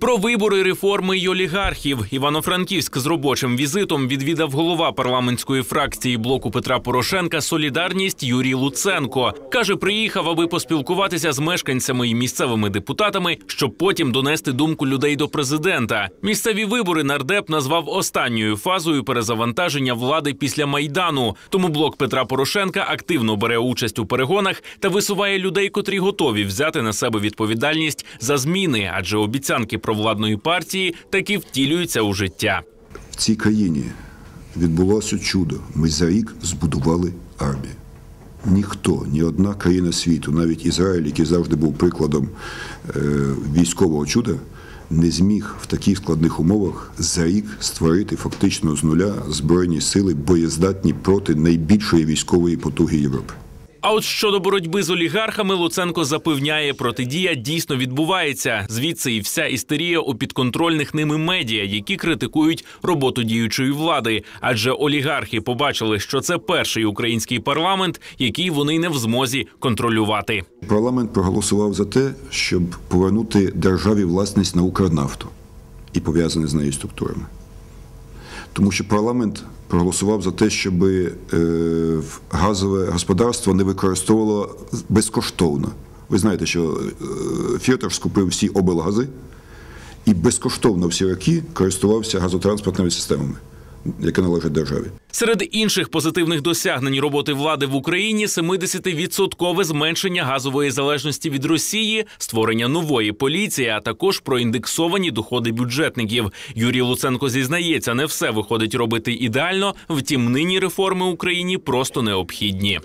Про вибори реформи й олігархів Івано-Франківськ з робочим візитом відвідав голова парламентської фракції блоку Петра Порошенка Солідарність Юрій Луценко. каже, приїхав, аби поспілкуватися з мешканцями і місцевими депутатами, щоб потім донести думку людей до президента. Місцеві вибори нардеп назвав останньою фазою перезавантаження влади після майдану. Тому блок Петра Порошенка активно бере участь у перегонах та висуває людей, котрі готові взяти на себе відповідальність за зміни, адже обіцянки провладної партії таки втілюються у життя. В цій країні відбулося чудо. Ми за рік збудували армію. Ніхто, ні одна країна світу, навіть Ізраїль, який завжди був прикладом е, військового чуда, не зміг в таких складних умовах за рік створити фактично з нуля збройні сили, боєздатні проти найбільшої військової потуги Європи. А от щодо боротьби з олігархами, Луценко запевняє, протидія дійсно відбувається. Звідси і вся істерія у підконтрольних ними медіа, які критикують роботу діючої влади. Адже олігархи побачили, що це перший український парламент, який вони не в змозі контролювати. Парламент проголосував за те, щоб повернути державі власність на Укрнафту і пов'язані з нею структурами. Тому що парламент проголосував за те, щоб е, газове господарство не використовувало безкоштовно. Ви знаєте, що е, скупив всі облгази і безкоштовно всі роки користувався газотранспортними системами, які належать державі. Серед інших позитивних досягнень роботи влади в Україні 70-відсоткове зменшення газової залежності від Росії, створення нової поліції, а також проіндексовані доходи бюджетників. Юрій Луценко зізнається, не все виходить робити ідеально. Втім, нині реформи Україні просто необхідні.